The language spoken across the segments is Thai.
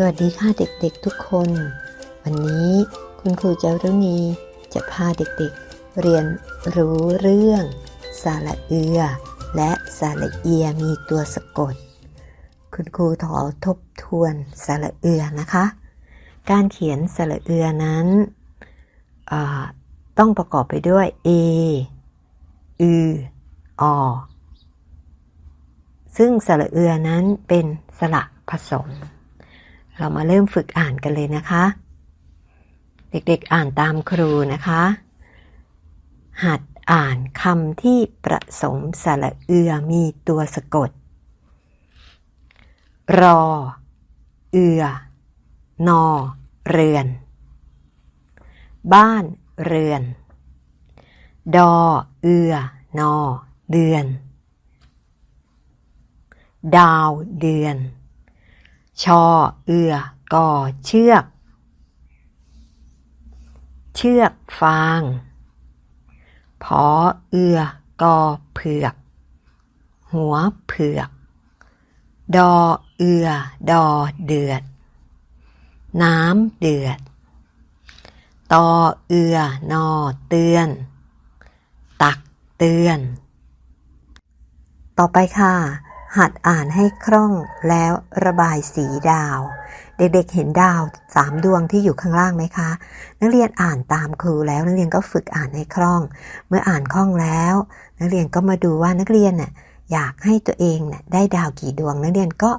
สวัสดีค่ะเด็กๆทุกคน วันนี้คุณครูเจ้ารุณีจะพาเด็กๆ เรียนรู้เรื่องสระเอือ และสระเอียมีตัวสะกด คุณครูขอทบทวนสระเอือนะคะ การเขียนสระเอือนั้นต้องประกอบไปด้วย a อืออซึ่งสระเอือนั้นเป็นสระผสม เรามาเริ่มฝึกอ่านกันเลยนะคะ เด็กๆอ่านตามครูนะคะ หัดอ่านคำที่ประสมสระเอือมีตัวสะกด รอ เอือ นอ เรือน บ้านเรือน ดอ เอือ นอ เดือน ดาวเดือน ชอเอือก่อเชือก เชือกฟางพอเอือกอเผือก หัวเผือก ดอเอือดอเดือด น้ำเดือด ตอเอือนอเตือน ตักเตือน ต่อไปค่ะ หัดอ่านให้คล่องแล้วระบายสีดาว เด็กๆเห็นดาวสามดวงที่อยู่ข้างล่างไหมคะ นักเรียนอ่านตามครูแล้วนักเรียนก็ฝึกอ่านให้คล่อง เมื่ออ่านคล่องแล้ว นักเรียนก็มาดูว่านักเรียนน่ะอยากให้ตัวเองน่ะได้ดาวกี่ดวง นักเรียนก็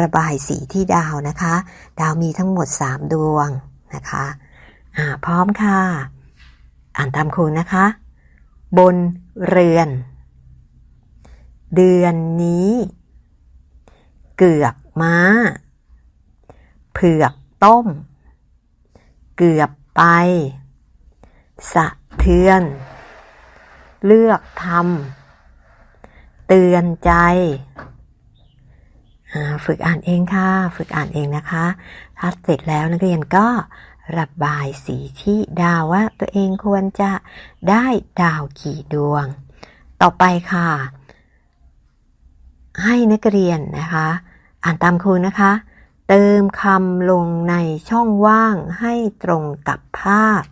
ระบายสีที่ดาวนะคะ ดาวมีทั้งหมด 3 ดวงนะคะอ่าพร้อมค่ะ อ่านตามครูนะคะ บนเรือน เดือนนี้ เกือกม้า เผือกต้ม เกือบไป สะเทือน เลือกทำเตือนใจฝึกอ่านเองค่ะ ฝึกอ่านเองนะคะ ถ้าเสร็จแล้วนักเรียนก็ระบายสีที่ดาวว่าตัวเองควรจะได้ดาวกี่ดวง ต่อไปค่ะ ให้นักเรียนนะคะ อ่านตามครูนะคะ เติมคำลงในช่องว่างให้ตรงกับภาพ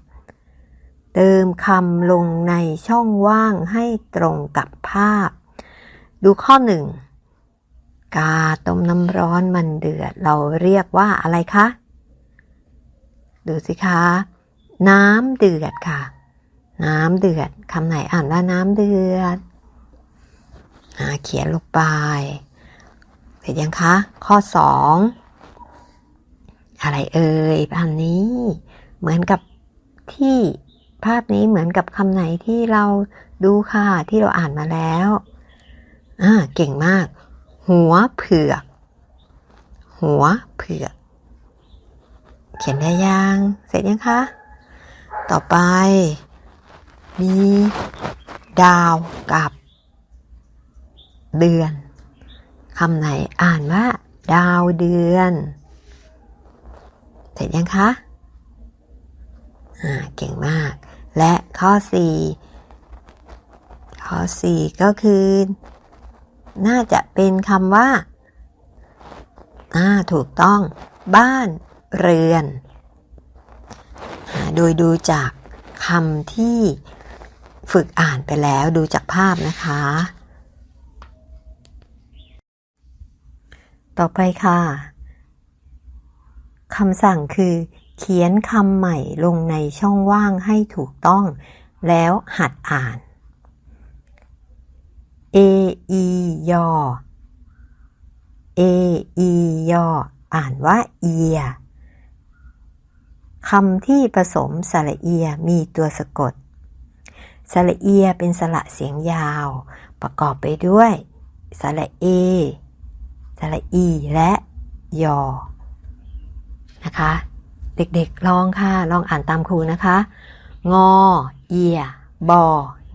เติมคำลงในช่องว่างให้ตรงกับภาพ ดูข้อหนึ่งกาต้มน้ำร้อนมันเดือด เราเรียกว่าอะไรคะ ดูสิคะ น้ำเดือดค่ะ น้ำเดือดคำไหนอ่านว่าน้ำเดือด เขียนลงไป เสร็จยังคะ ข้อสองอะไรเอ่ยอันนี้ เหมือนกับที่ภาพนี้เหมือนกับคำไหนที่เราดูค่ะ ที่เราอ่านมาแล้วอ่าเก่งมาก หัวเผือก หัวเผือก เขียนได้ยัง เสร็จยังคะ ต่อไป มี ดาวกับ เดือนคำไหนอ่านว่า ดาวเดือน เสร็จยังคะอ่าเก่งมาก และข้อ 4 ข้อ 4 ก็คือ น่าจะเป็นคำว่าอ่าถูกต้อง บ้านเรือนอ่าโดยดูจากคำที่ฝึกอ่านไปแล้วดูจากภาพนะคะ ต่อไปค่ะคำสั่งคือ เขียนคำใหม่ลงในช่องว่างให้ถูกต้อง แล้วหัดอ่าน a e ยอ a e ยอ อ่านว่าเอียคำที่ผสมสระเอียมีตัวสะกด สระเอียเป็นสระเสียงยาว ประกอบไปด้วย สระเอ สระอีและยอ นะคะ เด็กๆลองค่ะ ลองอ่านตามครูนะคะ งอ เอีย บอ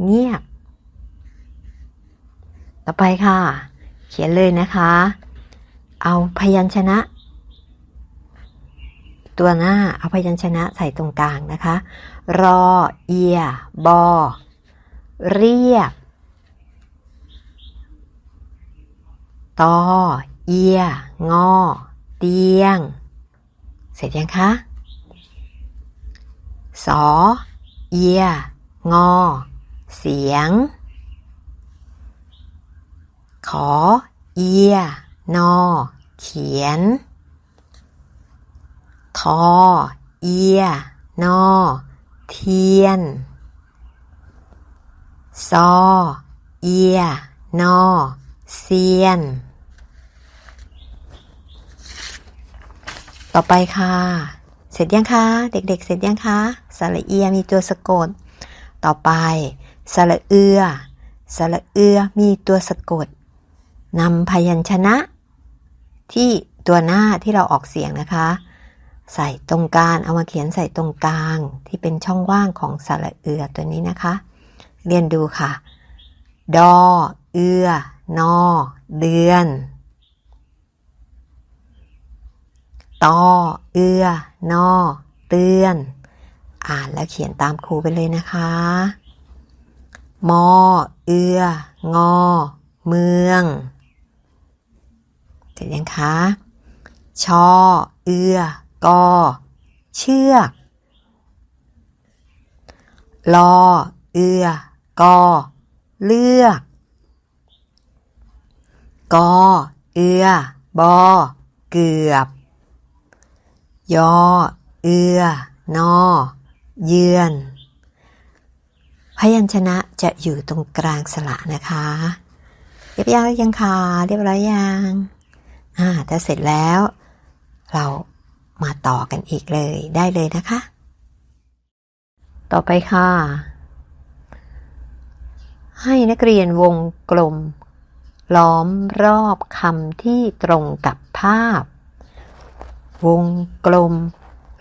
เงียบ ต่อไปค่ะ เขียนเลยนะคะ เอาพยัญชนะ ตัวหน้าเอาพยัญชนะใส่ตรงกลางนะคะ รอ เอีย บอ เรียบตอ เอีย งอ เตียง เสร็จยังคะสอเอีย งอ เสียง ขอ เอีย นอ เขียน ทอ เอีย นอ เทียน ซอ เอีย นอ เซียน ต่อไปค่ะ เสร็จยังคะเด็กๆ เสร็จยังคะสระเอียมีตัวสะกด ต่อไปสระเอือสระเอือมีตัวสะกดนำพยัญชนะ ที่ตัวหน้าที่เราออกเสียงนะคะ ใส่ตรงกลางเอามาเขียนใส่ตรงกลางที่เป็นช่องว่างของสระเอือตัวนี้นะคะ เรียนดูค่ะ ดอ เอือนอ เดือน ตอเอือนอเตือน อ่านแล้วเขียนตามครูไปเลยนะคะ มอ เอือ งอ เมืองเสร็จยังคะชอ เอือ กอ เชือกลอ เอือ กอ เลือก กอ เอือ บอ เกือบ ยอ เอือ นอ เยือน พยัญชนะจะอยู่ตรงกลางสระนะคะ เรียบร้อยยังคะเรียบร้อยยังอ่าถ้าเสร็จแล้ว เรามาต่อกันอีกเลยได้เลยนะคะ ต่อไปค่ะ ให้นักเรียนวงกลม ล้อมรอบคำที่ตรงกับภาพ วงกลม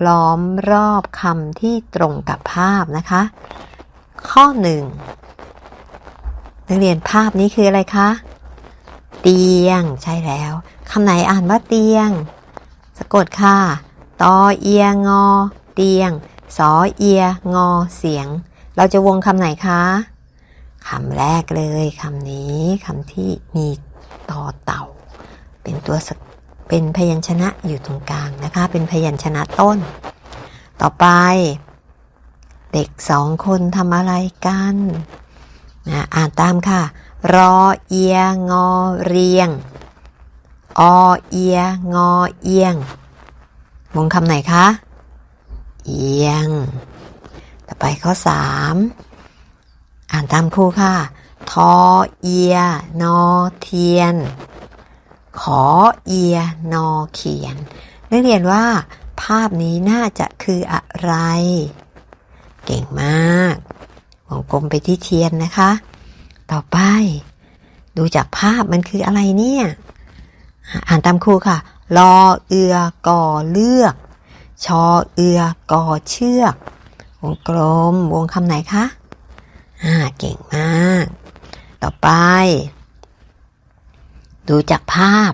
ล้อมรอบคำที่ตรงกับภาพนะคะ ข้อหนึ่งนักเรียนภาพนี้คืออะไรคะ เตียงใช่แล้วคำไหนอ่านว่าเตียง สะกดค่ะตอเอียงอ เตียงสอเอียงอเสียง เราจะวงคำไหนคะคำแรกเลยคำนี้คำที่มีต่อเต่า เป็นตัวสะ เป็นพยัญชนะอยู่ตรงกลางนะคะ เป็นพยัญชนะต้น ต่อไป เด็กสองคนทำอะไรกันนะอ่านตามค่ะ รอเอียงอเรียง อเอียงอเอียงวงคำไหนคะ เอียง ต่อไปข้อสามอ่านตามครูค่ะ ทอเอีย นอเทียน ขอเอียนอเขียน นักเรียนว่าภาพนี้น่าจะคืออะไร เก่งมากวงกลมไปที่เทียนนะคะ ต่อไป ดูจากภาพมันคืออะไรเนี่ย อ่านตามครูค่ะ รอเอือกอเลือก ชอเอือกอเชือก วงกลม วงคำไหนคะ อ่า เก่งมาก ต่อไป ดูจากภาพ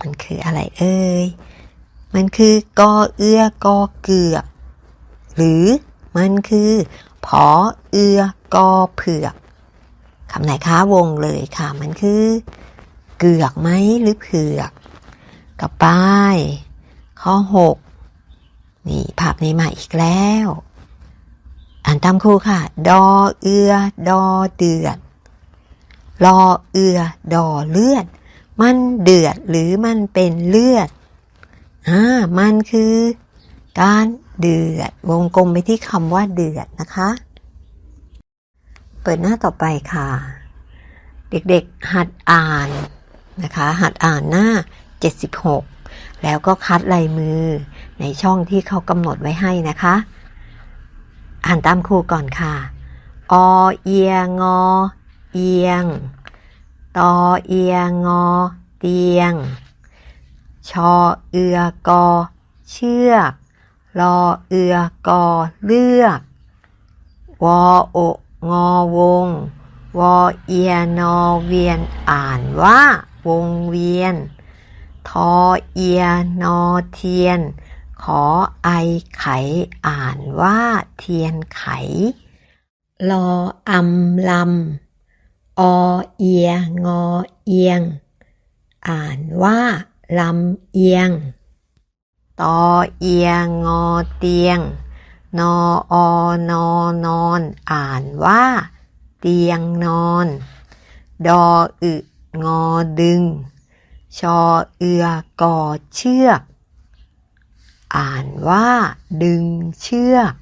มันคืออะไรเอ่ย มันคือกอเอือกอเกือก หรือมันคือพอเอือกอเผือกคำไหนคะวงเลยค่ะ มันคือ เกือกไหมหรือเผือก ต่อไป ข้อหกนี่ภาพนี้มาอีกแล้ว อ่านตามครูค่ะ ดอเอือ ดอเดือดรอเอือ ดอเลือด มันเดือดหรือมันเป็นเลือดอ่ามันคือการเดือด วงกลมไปที่คำว่าเดือดนะคะ เปิดหน้าต่อไปค่ะ เด็กๆหัดอ่านนะคะ หัดอ่านหน้า 76 แล้วก็คัดลายมือในช่องที่เขากำหนดไว้ให้นะคะ อ่านตามครูก่อนค่ะ อเอียงอเอียง ตอเอียงอ เตียง ชอเอือกอ เชือกรอเอือกอเลือก วอโองอวง วอเอียนอเวียนอ่านว่า วงเวียน ทอเอียนอเทียน ขอไอไขอ่านว่าเทียนไข ลออำลำ อเอียงอเอียง อ่านว่าลำเอียง ตอเอียงงอเตียง นออนอนอน อ่านว่า เตียงนอน ดออึงอดึง ชอเอือกอเชือก อ่านว่า ดึงเชือก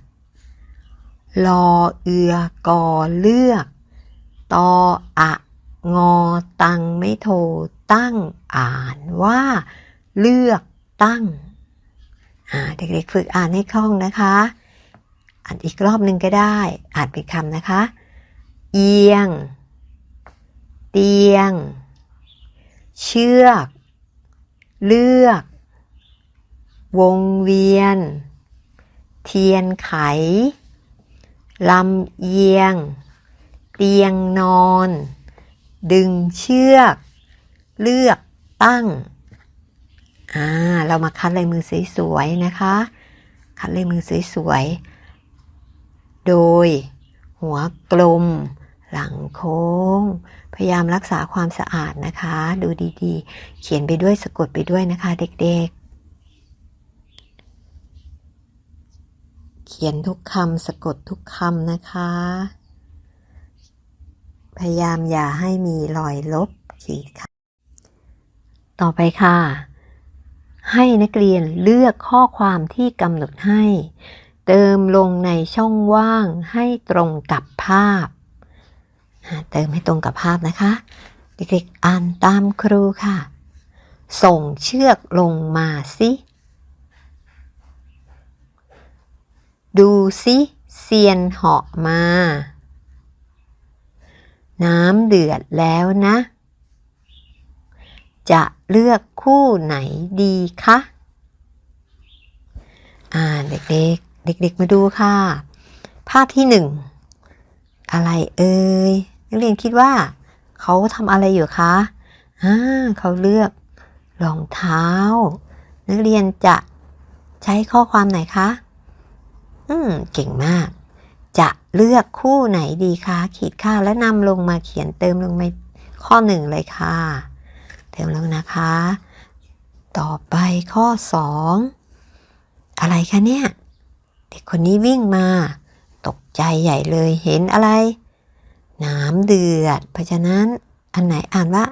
ลอเอือกอเลือก ตออะงอตังไม่โทตั้งอ่านว่า เลือกตั้งเด็กๆฝึกอ่านให้คล่องนะคะ อ่านอีกรอบหนึ่งก็ได้ อ่านเป็นคำนะคะ เอียง เตียง เชือก เลือก วงเวียน เทียนไข ลำเอียง เตียงนอน ดึงเชือก เลือกตั้ง อ่า เรามาคัดลายมือสวยๆนะคะ คัดลายมือสวยๆ โดย หัวกลม หลังโค้ง พยายามรักษาความสะอาดนะคะ ดูดีๆ เขียนไปด้วยสะกดไปด้วยนะคะ เด็กๆเขียนทุกคำสะกดทุกคำนะคะ พยายามอย่าให้มีรอยลบขีดค่ะ ต่อไปค่ะ ให้นักเรียนเลือกข้อความที่กำหนดให้ เติมลงในช่องว่างให้ตรงกับภาพ เติมให้ตรงกับภาพนะคะ เด็กๆอ่านตามครูค่ะ ส่งเชือกลงมาสิดูสิเซียนเหาะมา น้ำเดือดแล้วนะ จะเลือกคู่ไหนดีคะ อ่าเด็กๆ เด็ก ๆ มาดูค่ะ ภาพที่หนึ่ง อะไรเอ่ย นักเรียนคิดว่า เขาทำอะไรอยู่คะ อ่า เขาเลือกรองเท้า นักเรียนจะใช้ข้อความไหนคะ อืม เก่งมาก เลือกคู่ไหนดีคะขีดค่าและนำลงมาเขียนเติมลงในข้อหนึ่งเลยค่ะ เติมลงนะคะ ต่อไปข้อสองอะไรคะเนี่ย เด็กคนนี้วิ่งมา ตกใจใหญ่เลยเห็นอะไร น้ำเดือด เพราะฉะนั้นอันไหนอ่านว่า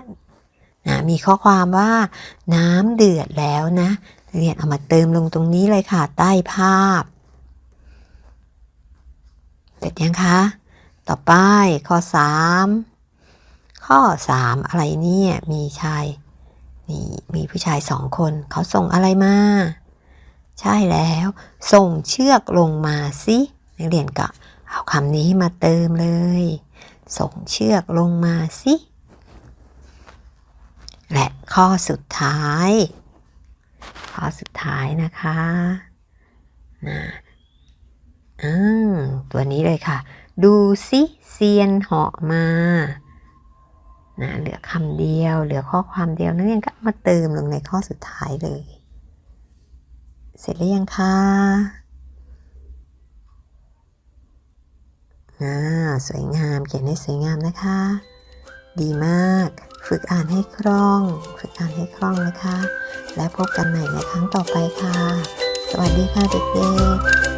นะมีข้อความว่า น้ำเดือดแล้วนะเรียนเอามาเติมลงตรงนี้เลยค่ะ ใต้ภาพ เสร็จยังคะ ต่อไปข้อสามข้อสามอะไรเนี่ยมีชายมีมีผู้ชายสองคนเขาส่งอะไรมา ใช่แล้ว ส่งเชือกลงมาสินักเรียนก็เอาคำนี้มาเติมเลย ส่งเชือกลงมาสิ และข้อสุดท้าย ข้อสุดท้ายนะคะนะ ตัวนี้เลยค่ะ ดูสิเซียนเหาะมานะเหลือคำเดียว เหลือข้อความเดียวนักเรียนก็มาเติมลงในข้อสุดท้ายเลย เสร็จหรือยังคะอ่าสวยงามเขียนให้สวยงามนะคะ ดีมาก ฝึกอ่านให้คล่อง ฝึกอ่านให้คล่องนะคะ และพบกันใหม่ในครั้งต่อไปค่ะ สวัสดีค่ะเด็กๆ